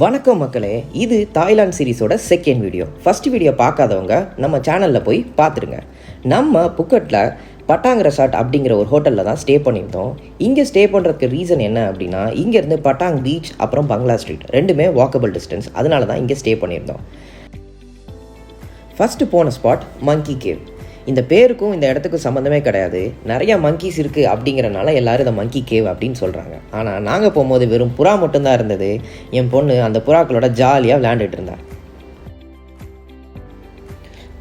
வணக்கம் மக்களே இது தாய்லாந்து சீரிஸோட செகண்ட் வீடியோ ஃபர்ஸ்ட் வீடியோ பார்க்காதவங்க நம்ம சேனலில் போய் பார்த்துருங்க நம்ம புக்கட்டில் பட்டாங் ரெசார்ட் அப்படிங்கிற ஒரு ஹோட்டலில் தான் ஸ்டே பண்ணியிருந்தோம். இங்கே ஸ்டே பண்ணுறதுக்கு ரீசன் என்ன அப்படின்னா இங்கேருந்து பட்டாங் பீச் அப்புறம் பங்களா ஸ்ட்ரீட் ரெண்டுமே வாக்கபிள் டிஸ்டன்ஸ் அதனால தான் இங்கே ஸ்டே பண்ணியிருந்தோம். ஃபஸ்ட்டு போன ஸ்பாட் மங்கி கேவ் இந்த பேருக்கும் இந்த இடத்துக்கும் சம்மந்தமே கிடையாது. நிறையா மங்கீஸ் இருக்குது அப்படிங்கிறனால எல்லாரும் இதை மங்கி கேவ் அப்படின்னு சொல்கிறாங்க ஆனால் நாங்கள் போகும்போது வெறும் புறா மட்டும்தான் இருந்தது. என் பொண்ணு அந்த புறாக்களோட ஜாலியாக விளையாண்டுட்டு இருந்தார்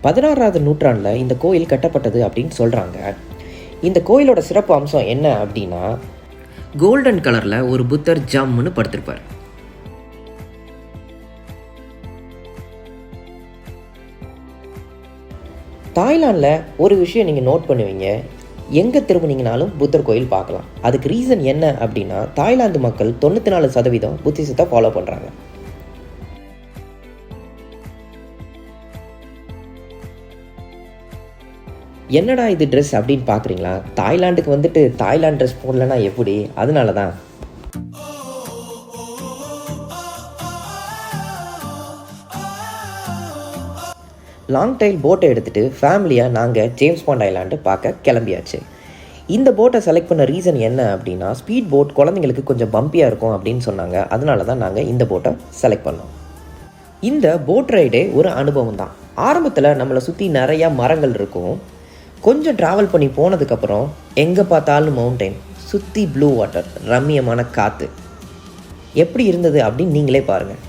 பதினாறாவது நூற்றாண்டில் இந்த கோயில் கட்டப்பட்டது அப்படின்னு சொல்கிறாங்க இந்த கோயிலோட சிறப்பு அம்சம் என்ன அப்படின்னா கோல்டன் கலரில் ஒரு புத்தர் ஜம்முன்னு படுத்திருப்பார். தாய்லாந்தில் ஒரு விஷயம் நீங்கள் நோட் பண்ணுவீங்க. எங்கே திரும்பினீங்கனாலும் புத்தர் கோயில் பார்க்கலாம். அதுக்கு ரீசன் என்ன அப்படின்னா தாய்லாந்து மக்கள் தொண்ணூற்றி நாலு சதவீதம் புத்திசத்தை ஃபாலோ பண்ணுறாங்க என்னடா இது ட்ரெஸ் அப்படின்னு பார்க்குறீங்களா தாய்லாந்துக்கு வந்துட்டு தாய்லாந்து ட்ரெஸ் போடலன்னா எப்படி? அதனால தான் லாங் டைல் போட்டை எடுத்துகிட்டு ஃபேமிலியாக நாங்கள் ஜேம்ஸ் பாண்ட் ஐலாண்டு பார்க்க கிளம்பியாச்சு. இந்த போட்டை செலக்ட் பண்ண ரீசன் என்ன அப்படின்னா ஸ்பீட் போட் குழந்தைங்களுக்கு கொஞ்சம் பம்பியாக இருக்கும் அப்படின்னு சொன்னாங்க. அதனால தான் நாங்கள் இந்த போட்டை செலக்ட் பண்ணோம். இந்த போட் ரைடே ஒரு அனுபவம் தான். ஆரம்பத்தில் நம்மளை சுற்றி நிறையா மரங்கள் இருக்கும். கொஞ்சம் ட்ராவல் பண்ணி போனதுக்கப்புறம் எங்கே பார்த்தாலும் மவுண்டைன் சுற்றி ப்ளூ வாட்டர் ரம்மியமான காற்று எப்படி இருந்தது அப்படின்னு நீங்களே பாருங்கள்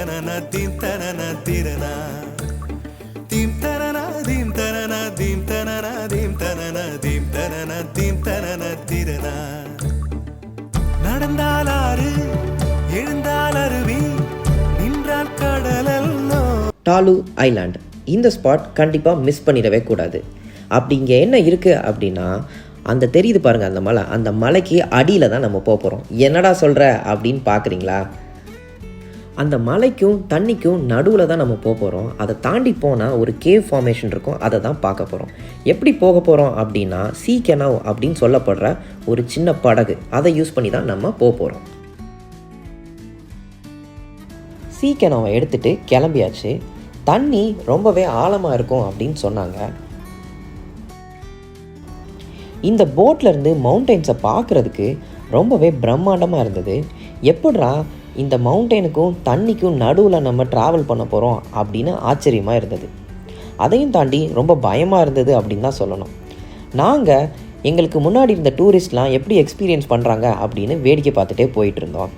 தீம் தனன தீம் தனன தீம் தனன திரனா தீம் தனன தீம் தனன தீம் தனன தீம் தனன தீம் தனன தீம் தனன திரனா நடந்தால் ஆறு எழுந்தால் அருவி நின்றால் கடலல்லோ டாலு ஐலாண்ட். இந்த ஸ்பாட் கண்டிப்பாக மிஸ் பண்ணிடவே கூடாது. அப்படி இங்கே என்ன இருக்குது அப்படின்னா அந்த தெரியுது பாருங்கள் அந்த மலை. அந்த மலைக்கு அடியில் தான் நம்ம போக போகிறோம் என்னடா சொல்கிற அப்படின்னு பார்க்குறீங்களா அந்த மலைக்கும் தண்ணிக்கும் நடுவில் தான் நம்ம போக போகிறோம் அதை தாண்டி போனால் ஒரு கேவ் ஃபார்மேஷன் இருக்கும். அதை தான் பார்க்க போகிறோம் எப்படி போக போகிறோம் அப்படின்னா சீ கெனவ் அப்படின்னு சொல்லப்படுற ஒரு சின்ன படகு. அதை யூஸ் பண்ணி தான் நம்ம போக போகிறோம் சீ கெனவை எடுத்துகிட்டு கிளம்பியாச்சு. தண்ணி ரொம்பவே ஆழமாக இருக்கும் அப்படின்னு சொன்னாங்க. இந்த போட்லேருந்து மவுண்டெயின்ஸை பார்க்குறதுக்கு ரொம்பவே பிரம்மாண்டமாக இருந்தது. எப்படா இந்த மவுண்டெனுக்கும் தண்ணிக்கும் நடுவில் நம்ம ட்ராவல் பண்ண போகிறோம் அப்படின்னு ஆச்சரியமாக இருந்தது. அதையும் தாண்டி ரொம்ப பயமாக இருந்தது அப்படின்னு தான் சொல்லணும். நாங்கள் எங்களுக்கு முன்னாடி இருந்த டூரிஸ்ட்லாம் எப்படி எக்ஸ்பீரியன்ஸ் பண்ணுறாங்க அப்படின்னு வேடிக்கை பார்த்துட்டே போயிட்டு இருந்தோம்.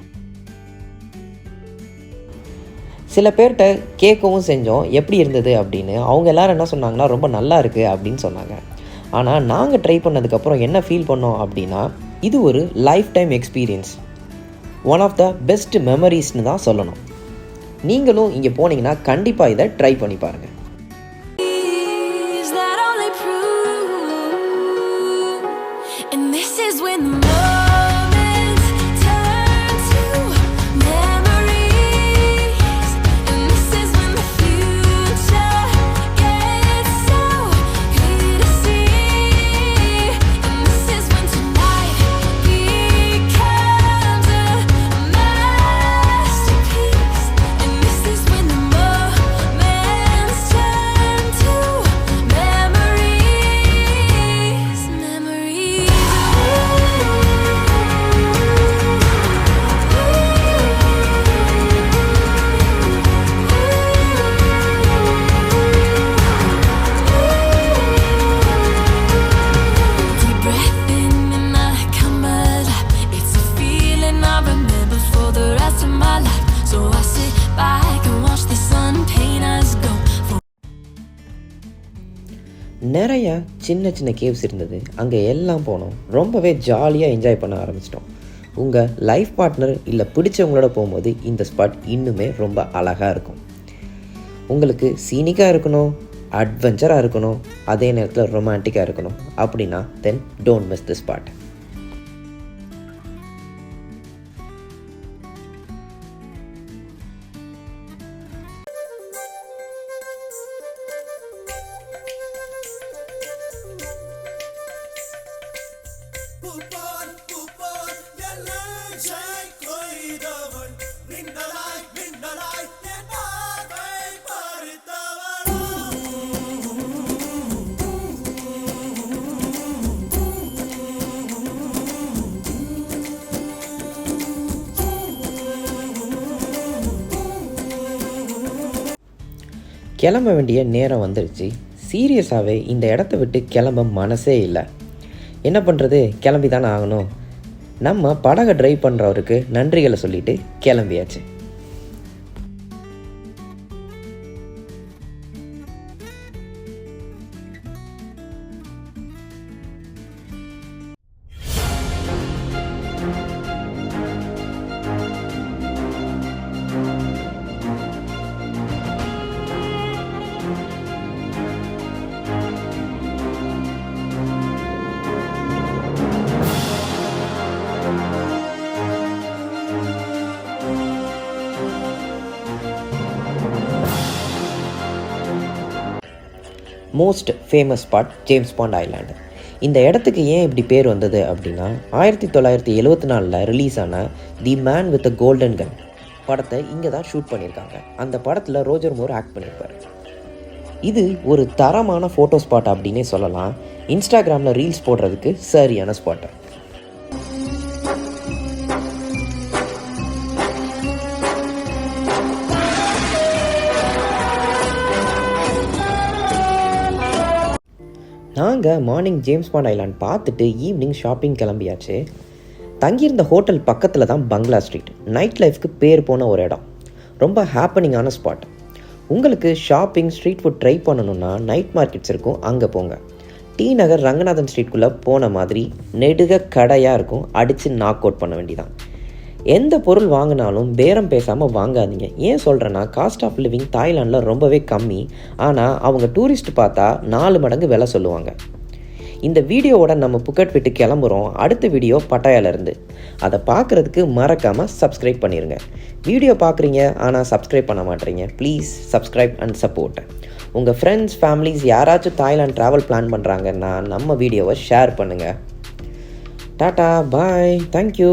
சில பேர்கிட்ட கேட்கவும் செஞ்சோம் எப்படி இருந்தது அப்படின்னு. அவங்க எல்லாரும் என்ன சொன்னாங்கன்னா ரொம்ப நல்லா இருக்குது அப்படின்னு சொன்னாங்க. ஆனால் நாங்கள் ட்ரை பண்ணதுக்கப்புறம் என்ன ஃபீல் பண்ணோம் அப்படின்னா இது ஒரு lifetime experience one of the best மெமரிஸ்னு தான் சொல்லணும். நீங்களும் இங்கே போனீங்கன்னா கண்டிப்பாக இதை ட்ரை பண்ணி பாருங்கள் And this is when love நிறைய சின்ன சின்ன கேவ்ஸ் இருந்தது. அங்கே எல்லாம் போனோம். ரொம்பவே ஜாலியாக என்ஜாய் பண்ண ஆரம்பிச்சிட்டோம். உங்கள் லைஃப் பார்ட்னர் இல்லை பிடிச்சவங்களோட போகும்போது இந்த ஸ்பாட் இன்னுமே ரொம்ப அழகாக இருக்கும். உங்களுக்கு சீனிக்காக இருக்கணும் அட்வென்ச்சராக இருக்கணும் அதே நேரத்தில் ரொமான்டிக்காக இருக்கணும். அப்படின்னா then don't miss the spot கிளம்ப வேண்டிய நேரம் வந்துருச்சு. சீரியஸாகவே இந்த இடத்த விட்டு கிளம்ப மனசே இல்லை. என்ன பண்ணுறது கிளம்பி தானே ஆகணும். நம்ம படகை ட்ரைவ் பண்ணுறவருக்கு நன்றிகளை சொல்லிவிட்டு கிளம்பியாச்சு. Most famous spot James Bond island இந்த இடத்துக்கு ஏன் இப்படி பேர் வந்தது அப்படின்னா ஆயிரத்தி தொள்ளாயிரத்தி எழுபத்தி நாலில் ரிலீஸ் ஆன the man with a golden gun படத்தை இங்கே தான் ஷூட் பண்ணியிருக்காங்க. அந்த படத்தில் ரோஜர் மோர் ஆக்ட் பண்ணியிருப்பார். இது ஒரு தரமான ஃபோட்டோ ஸ்பாட் அப்படின்னே சொல்லலாம். இன்ஸ்டாகிராமில் ரீல்ஸ் போடுறதுக்கு சரியான ஸ்பாட்டு நாங்கள் மார்னிங் ஜேம்ஸ் பாண்ட் ஐலாண்ட் பார்த்துட்டு ஈவினிங் ஷாப்பிங் கிளம்பியாச்சு. தங்கியிருந்த ஹோட்டல் பக்கத்தில் தான் பங்களா ஸ்ட்ரீட் நைட் லைஃப்க்கு பேர் போன ஒரு இடம். ரொம்ப ஹாப்பனிங்கான ஸ்பாட் உங்களுக்கு ஷாப்பிங் ஸ்ட்ரீட் ஃபுட் ட்ரை பண்ணணுன்னா நைட் மார்க்கெட்ஸ் இருக்கும் அங்கே போங்க. டி நகர் ரங்கநாதன் ஸ்ட்ரீட்குள்ளே போன மாதிரி நெடுக கடையாக இருக்கும் அடித்து நாக் அவுட் பண்ண வேண்டியதான் எந்த பொருள் வாங்கினாலும் பேரம் பேசாமல் வாங்காதீங்க. ஏன் சொல்கிறேன்னா காஸ்ட் ஆஃப் லிவிங் தாய்லாண்டில் ரொம்பவே கம்மி. ஆனால் அவங்க டூரிஸ்ட் பார்த்தா நாலு மடங்கு விலை சொல்லுவாங்க. இந்த வீடியோவோட நம்ம புக்கட் விட்டு கிளம்புறோம். அடுத்த வீடியோ பட்டாயாலேருந்து. அதை பார்க்குறதுக்கு மறக்காமல் சப்ஸ்கிரைப் பண்ணிடுங்க வீடியோ பார்க்குறீங்க ஆனால் சப்ஸ்கிரைப் பண்ண மாட்டேறீங்க ப்ளீஸ் சப்ஸ்கிரைப் அண்ட் சப்போர்ட் உங்கள் ஃப்ரெண்ட்ஸ் ஃபேமிலிஸ் யாராச்சும் தாய்லாண்ட் ட்ராவல் பிளான் பண்ணுறாங்கன்னா நம்ம வீடியோவை ஷேர் பண்ணுங்கள் டாட்டா பாய் தேங்க்யூ